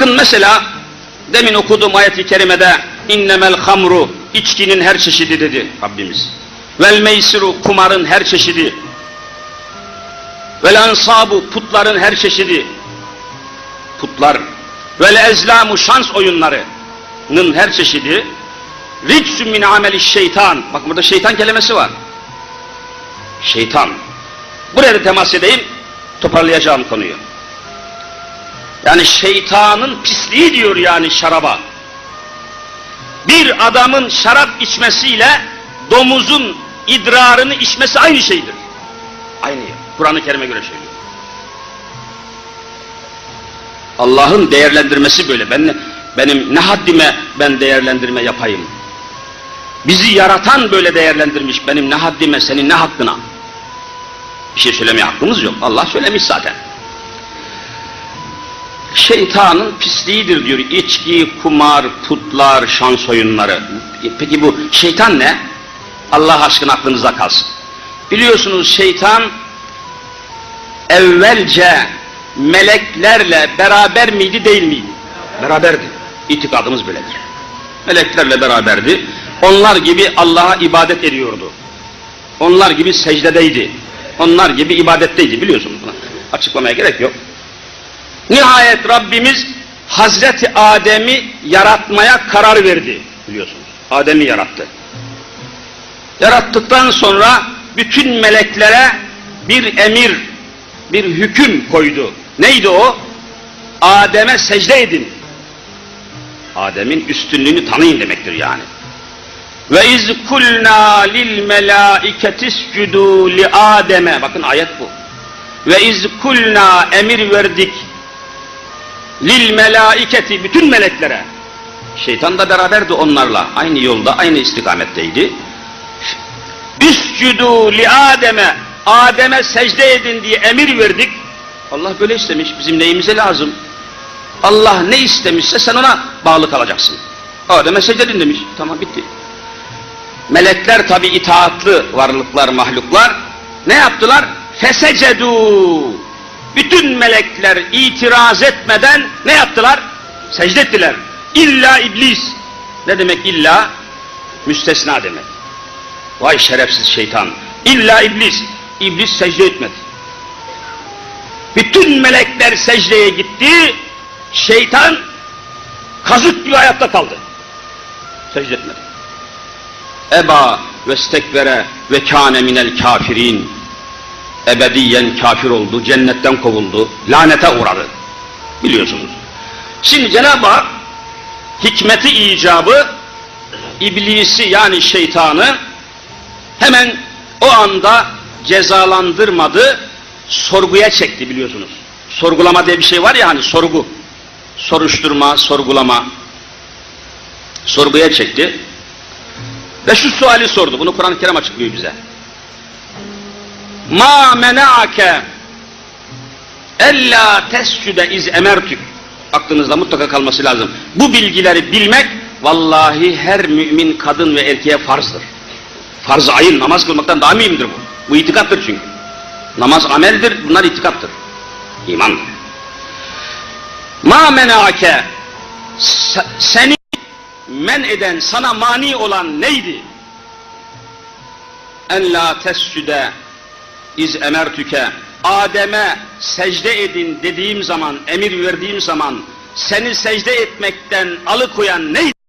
Bakın mesela demin okuduğum ayet-i kerimede innemel hamru içkinin her çeşidi dedi Rabbimiz. Vel meysiru kumarın her çeşidi. Vel ansabu putların her çeşidi. Putlar. Vel ezlamu şans oyunlarının her çeşidi. Ricsun min ameli şeytan. Bak burada şeytan kelimesi var. Şeytan. Buraya da temas edeyim. Toparlayacağım konuyu. Yani şeytanın pisliği diyor yani şaraba. Bir adamın şarap içmesiyle domuzun idrarını içmesi aynı şeydir. Aynı. Kur'an-ı Kerim'e göre söylüyor. Allah'ın değerlendirmesi böyle. Ben, benim ne haddime ben değerlendirme yapayım. Bizi yaratan böyle değerlendirmiş. Benim ne haddime, senin ne hakkına. Bir şey söylemeye hakkımız yok. Allah söylemiş zaten şeytanın pisliğidir diyor. İçki, kumar, putlar, şans oyunları. E Peki bu şeytan ne? Allah aşkına aklınıza kalsın. Biliyorsunuz şeytan evvelce meleklerle beraber miydi değil miydi? Beraberdi. İtikadımız böyledir. Meleklerle beraberdi. Onlar gibi Allah'a ibadet ediyordu. Onlar gibi secdedeydi. Onlar gibi ibadetteydi biliyorsunuz bunu. Açıklamaya gerek yok. Nihayet Rabbimiz Hazreti Adem'i yaratmaya karar verdi biliyorsunuz. Adem'i yarattı. Yarattıktan sonra bütün meleklere bir emir, bir hüküm koydu. Neydi o? Adem'e secde edin. Adem'in üstünlüğünü tanıyın demektir yani. Ve iz kulna lil melaiketi iscudu li Adem'e. Bakın ayet bu. Ve iz kulna emir verdik lil melaiketi bütün meleklere. Şeytan da beraberdi onlarla. Aynı yolda, aynı istikametteydi. Üscudu li Adem'e Adem'e secde edin diye emir verdik. Allah böyle istemiş. Bizim neyimize lazım? Allah ne istemişse sen ona bağlı kalacaksın. Adem'e secde edin demiş. Tamam bitti. Melekler tabi itaatlı varlıklar, mahluklar. Ne yaptılar? Fesecedu. Bütün melekler itiraz etmeden ne yaptılar? Secde ettiler. İlla iblis. Ne demek illa? Müstesna demek. Vay şerefsiz şeytan. İlla iblis. İblis secde etmedi. Bütün melekler secdeye gitti. Şeytan kazık gibi hayatta kaldı. Secde etmedi. Eba ve stekvere ve kâne minel kafirin ebediyen kafir oldu, cennetten kovuldu, lanete uğradı. Biliyorsunuz. Şimdi Cenab-ı Hak hikmeti icabı iblisi yani şeytanı hemen o anda cezalandırmadı, sorguya çekti biliyorsunuz. Sorgulama diye bir şey var ya hani sorgu. Soruşturma, sorgulama. Sorguya çekti. Ve şu suali sordu. Bunu Kur'an-ı Kerim açıklıyor bize. Ma mena'ake ella tescüde iz emertük. Aklınızda mutlaka kalması lazım. Bu bilgileri bilmek vallahi her mümin kadın ve erkeğe farzdır. Farz-ı ayın namaz kılmaktan daha mühimdir bu. Bu itikattır çünkü. Namaz ameldir, bunlar itikattır. İmandır. Ma mena'ake seni men eden, sana mani olan neydi? En la tescüde iz emertüke Adem'e secde edin dediğim zaman, emir verdiğim zaman seni secde etmekten alıkoyan neydi?